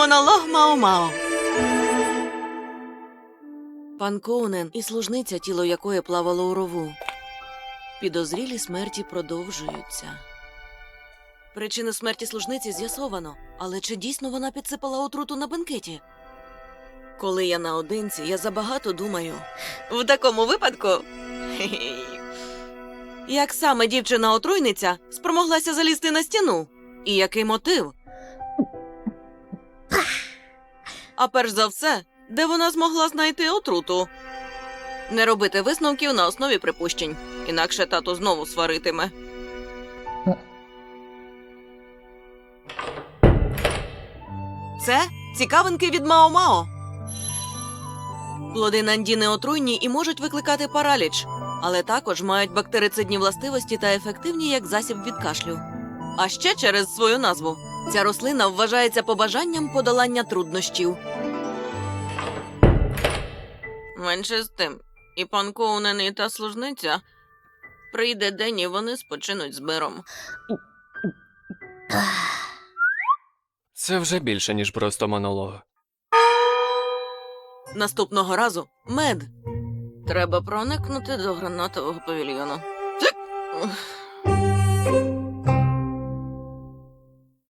Монолог Мао-Мао. Пан Коунен і служниця, тіло якої плавало у рову. Підозрілі смерті продовжуються. Причину смерті служниці з'ясовано, але чи дійсно вона підсипала отруту на бенкеті? Коли я наодинці, я забагато думаю. В такому випадку. Як саме дівчина-отруйниця спромоглася залізти на стіну? І який мотив? А перш за все, де вона змогла знайти отруту? Не робити висновків на основі припущень, інакше тато знову сваритиме. Це цікавинки від Мао-Мао. Плоди нандіни отруйні і можуть викликати параліч, але також мають бактерицидні властивості та ефективні як засіб від кашлю. А ще через свою назву ця рослина вважається побажанням подолання труднощів. Менше з тим, і пан Коунен, і та служниця прийде день, і вони спочинуть з миром. Це вже більше, ніж просто монолог. Наступного разу мед. Треба проникнути до гранатового павільйону. Ух.